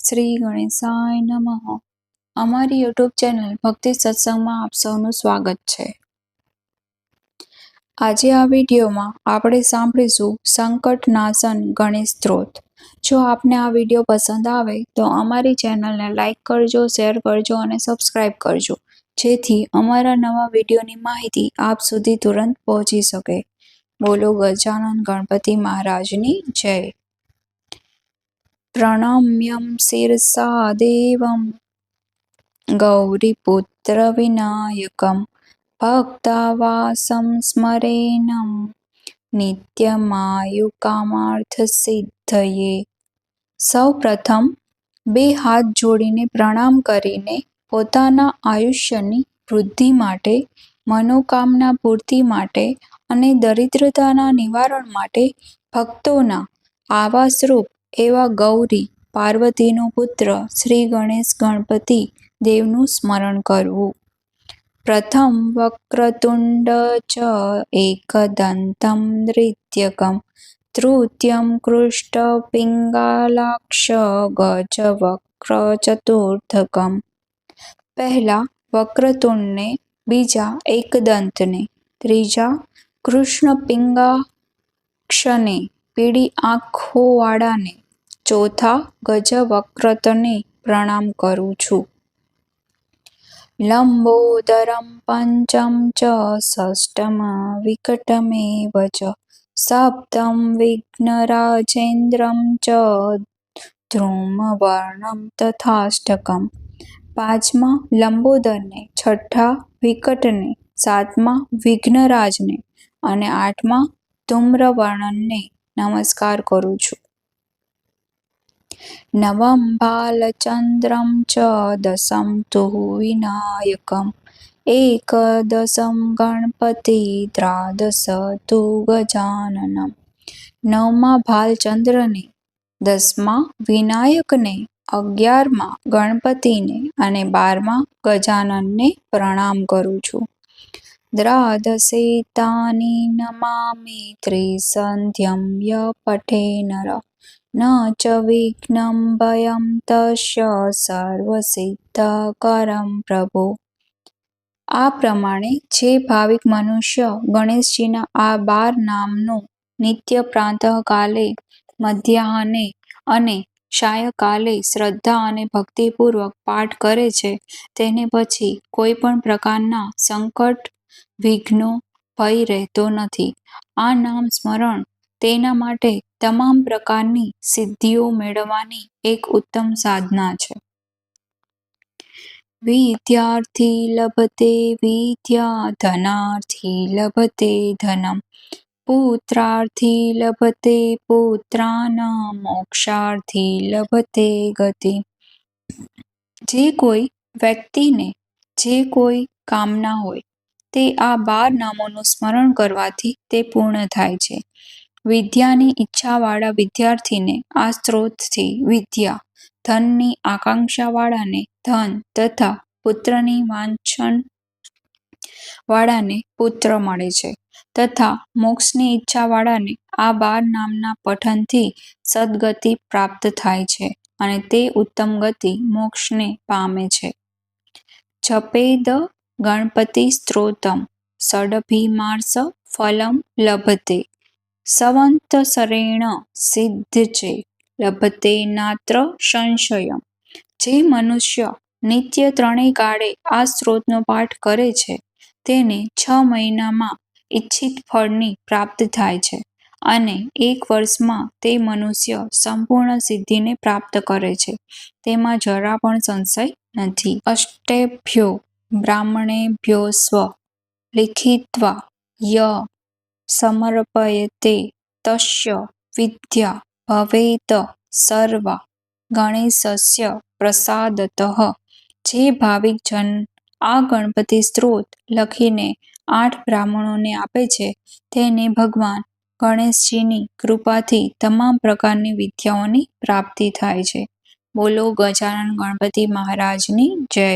શ્રી ગણેશાય નમઃ. અમારી YouTube channel ભક્તિ સત્સંગમાં આપ સૌનું સ્વાગત છે. આજે આ વિડીયોમાં આપણે સાંભળીશું સંકટ નાશન ગણેશ સ્ત્રોત. જો આપને આ વીડિયો પસંદ આવે તો અમારી ચેનલને લાઈક કરજો, શેર કરજો અને સબસ્ક્રાઇબ કરજો. જેથી અમારા નવા વિડીયોની માહિતી આપ સુધી તુરંત પહોંચી શકે. બોલો ગજાનન ગણપતિ મહારાજની જય. પ્રણમ્યં શિરસા દેવં ગૌરીપુત્રવિનાયકं ભક્તાવાસं સ્મરેણં સૌ પ્રથમ બે હાથ જોડીને પ્રણામ કરીને પોતાના આયુષ્યની વૃદ્ધિ માટે, મનોકામના પૂર્તિ માટે અને દરિદ્રતાના નિવારણ માટે ભક્તોના આવાસરૂપ એવા ગૌરી પાર્વતીનો પુત્ર શ્રી ગણેશ ગણપતિ દેવનું સ્મરણ કરવું. પ્રથમ વક્રતુંડ ચ એકદંતમ નૃત્યકમ તૃતીયમ કૃષ્ણપિંગાલાક્ષ ગજવક્ર ચતુર્થકમ. પહેલા વક્રતુંડને, બીજા એકદંતને, ત્રીજા કૃષ્ણપિંગાક્ષને પીળી આંખોવાળાને ચોથા ગજવક્રતને પ્રણામ કરું છું. લંબોદરમ પંચમ ચ ષષ્ટમ વિકટમેવ ચ સપ્તમ વિઘ્નરાજેન્દ્રમ ચ ધ્રુમવર્ણમ તથાષ્ટકમ. પાંચમા લંબોદરને, છઠ્ઠા વિકટને, સાતમા વિઘ્નરાજને અને આઠમા ધૂમ્રવર્ણનને નમસ્કાર કરું છું. નવમ બાલચંદ્રમ ચ દશમ તુ વિનાયકમ એકદશમ ગણપતિ ત્રાદશ તુ ગજાનનમ નવમા ભાલચંદ્રને દસમા વિનાયકને અગિયારમાં ગણપતિને અને બારમા ગજાનનને પ્રણામ કરું છું દ્રાદશેતાની નમામિ ત્રિસંધ્યમ ય પઠે નર ન ચ વિઘ્नं ભયં તસ્ય પ્રભો આ પ્રમાણે જે ભાવિક મનુષ્ય ગણેશજીના આ બાર નામનું નિત્ય પ્રાંતકાલે મધ્યાહને અને સાયકાલે શ્રદ્ધા અને ભક્તિપૂર્વક પાઠ કરે છે, તેને પછી કોઈ પણ પ્રકારના સંકટ, વિઘ્નો, ભય રહેતો નથી. આ નામ સ્મરણ તેના માટે તમામ પ્રકારની સિદ્ધિઓ મેળવવાની એક ઉત્તમ સાધના છે. વિદ્યાર્થી લભતે વિદ્યા ધનાર્થી લભતે ધનમ, પુત્રાર્થી લભતે પુત્રાના મોક્ષાર્થી લભતે ગતિ. જે કોઈ વ્યક્તિને જે કોઈ કામના હોય તે આ બાર નામોનું સ્મરણ કરવાથી તે પૂર્ણ થાય છે. વિદ્યાની ઈચ્છાવાળા વિદ્યાર્થીને આ સ્ત્રોતથી વિદ્યા, ધનની આકાંક્ષાવાળાને ધન તથા પુત્રની વાંછન વાળાને પુત્ર મળે છે તથા મોક્ષની ઈચ્છાવાળાને આ બાર નામના પઠનથી સદગતિ પ્રાપ્ત થાય છે અને તે ઉત્તમ ગતિ મોક્ષને પામે છે. જપેદ ગણપતિ સ્ત્રોતમ ષડભીમાર્ષ ફલમ લભતે. સંવત્સરેણ સિદ્ધચે લભતે નાત્ર સંશય જે મનુષ્ય નિત્ય ત્રણેય કાળે આ સ્ત્રોતનો પાઠ કરે છે, તેને છ મહિનામાં ઈચ્છિત ફળની પ્રાપ્ત થાય છે અને એક વર્ષમાં તે મનુષ્ય સંપૂર્ણ સિદ્ધિને પ્રાપ્ત કરે છે, તેમાં જરા પણ સંશય નથી. અષ્ટેભ્યો બ્રાહ્મણેભ્યો સ્વ લિખિત્વા ય સમર્પયતે તસ્ય વિદ્યા ભવેત સર્વા ગણેશસ્ય પ્રસાદત જે ભાવિક જન આ ગણપતિ સ્ત્રોત લખીને આઠ બ્રાહ્મણોને આપે છે તેને ભગવાન ગણેશજીની કૃપાથી તમામ પ્રકારની વિદ્યાઓની પ્રાપ્તિ થાય છે બોલો ગજાનન ગણપતિ મહારાજની જય